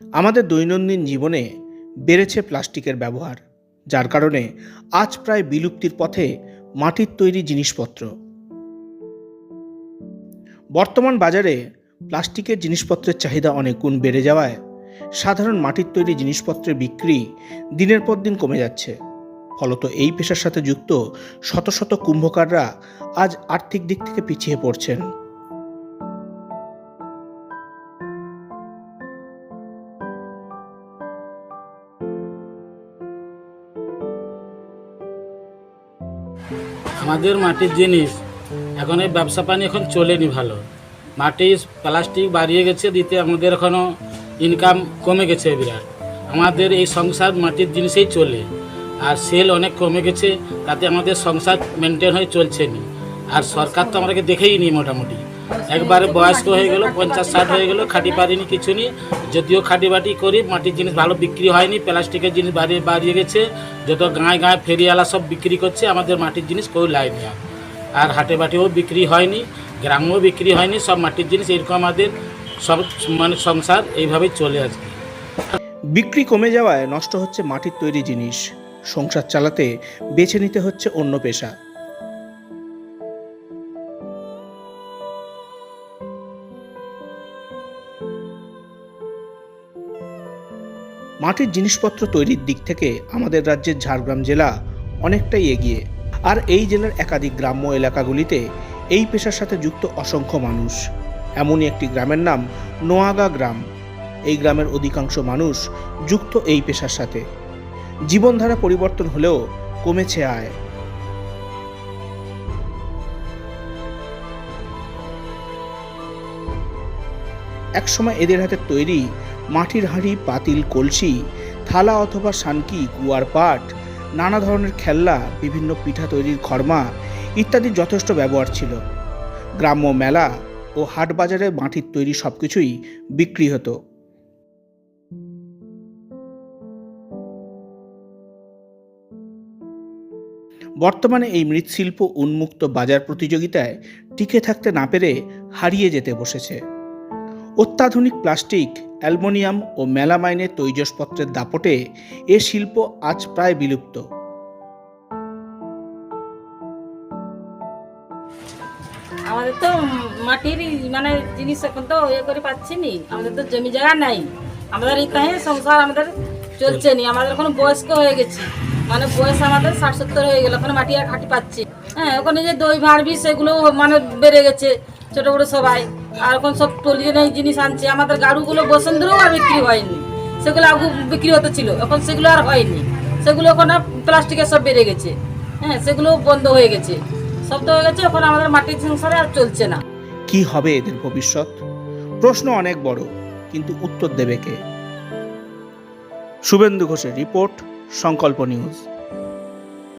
আমাদের দৈনন্দিন জীবনে বেড়েছে প্লাস্টিকের ব্যবহার, যার কারণে আজ প্রায় বিলুপ্তির পথে মাটির তৈরি জিনিসপত্র। বর্তমান বাজারে প্লাস্টিকের জিনিসপত্রের চাহিদা অনেক গুণ বেড়ে যাওয়ায় সাধারণ মাটির তৈরি জিনিসপত্রের বিক্রি দিনের পর দিন কমে যাচ্ছে। ফলত এই পেশার সাথে যুক্ত শত শত কুম্ভকাররা আজ আর্থিক দিক থেকে পিছিয়ে পড়ছেন। আমাদের মাটির জিনিস, এখন এই ব্যবসা পানি এখন চলেনি ভালো। মাটি প্লাস্টিক বাড়িয়ে গেছে, দিতে আমাদের এখনও ইনকাম কমে গেছে বিরাট। আমাদের এই সংসার মাটির জিনিসেই চলে। আর সেল অনেক কমে গেছে, তাতে আমাদের সংসার মেনটেন হয়ে চলছে না আর সরকার তো আমাদেরকে দেখেই নি মোটামুটি। একবারে বয়স্ক হয়ে গেল, পঞ্চাশ ষাট হয়ে গেল, খাটি পারিনি, কিছু নেই যদিও খাটি বাটি করি, মাটির জিনিস ভালো বিক্রি হয়নি, প্লাস্টিকের জিনিস বাড়িয়ে বাড়িয়ে গেছে। যত গাঁয়ে গাঁয়ে ফেরিওয়ালা সব বিক্রি করছে, আমাদের মাটির জিনিস কেউ লাইনি আর। হাটে বাটেও বিক্রি হয়নি, গ্রামেও বিক্রি হয়নি, সব মাটির জিনিস এরকম আমাদের সব মানে সংসার এইভাবেই চলে আসবে বিক্রি কমে যাওয়ায় নষ্ট হচ্ছে মাটির তৈরি জিনিস। সংসার চালাতে বেছে নিতে হচ্ছে অন্য পেশা। মাটির জিনিসপত্র তৈরির দিক থেকে আমাদের রাজ্যের ঝাড়গ্রাম জেলা অনেকটাই এগিয়ে। আর এই জেলার একাধিক গ্রাম্য এলাকাগুলিতে এই পেশার সাথে যুক্ত অসংখ্য মানুষ। এমনই একটি গ্রামের নাম নোয়াগা গ্রাম। এই গ্রামের অধিকাংশ মানুষ যুক্ত এই পেশার সাথে। জীবনধারা পরিবর্তন হলেও কমেছে আয়। একসময় এদের হাতে তৈরি মাটির হাঁড়ি, পাতিল, কলসি, থালা অথবা শানকি কুয়ার পাট, নানা ধরনের খেলনা, বিভিন্ন পিঠা তৈরির খর্মা ইত্যাদির যথেষ্ট ব্যবহার ছিল। গ্রাম্য মেলা ও হাট বাজারে মাটির তৈরি সব কিছুই বিক্রি হতো। বর্তমানে এই মৃৎশিল্প উন্মুক্ত বাজার প্রতিযোগিতায় টিকে থাকতে না পেরে হারিয়ে যেতে বসেছে। অত্যাধুনিক প্লাস্টিক, অ্যালুমিনিয়াম ও মেলামাইনের তৈজসপত্রের দাপটে এ শিল্প আজ প্রায় বিলুপ্ত। আমাদের তো মাটির মানে জিনিস এখন তো ইয়ে করে পাচ্ছি নি। আমাদের তো জমি জায়গা নাই। আমাদের ইতাহে সংসার আমাদের চলছে নি। আমাদের এখন বয়স্ক হয়ে গেছি। মানে বয়স আমাদের ষাট সত্তর হয়ে গেল। এখন মাটি আর খাটি পাচ্ছি। হ্যাঁ ওখানে যে দই ভাঁড়বি সেগুলো মানে বেড়ে গেছে। ছোট বড় সবাই। আর এখন সব টলিয়ে জিনিস আনছে। আমাদের গাড়ুগুলো বসন্তেরও আর বিক্রি হয়নি। সেগুলো আগে বিক্রি হতে ছিল। এখন সেগুলো আর হয়নি। সেগুলো এখন প্লাস্টিকের সব বেড়ে গেছে। হ্যাঁ সেগুলো বন্ধ হয়ে গেছে। সব তো হয়ে গেছে, এখন আমাদের মাটির সংসারে আর চলছে না। কি হবে এদের ভবিষ্যৎ? প্রশ্ন অনেক বড়, কিন্তু উত্তর দেবে কে? শুভেন্দু ঘোষের রিপোর্ট, সংকল্প নিউজ।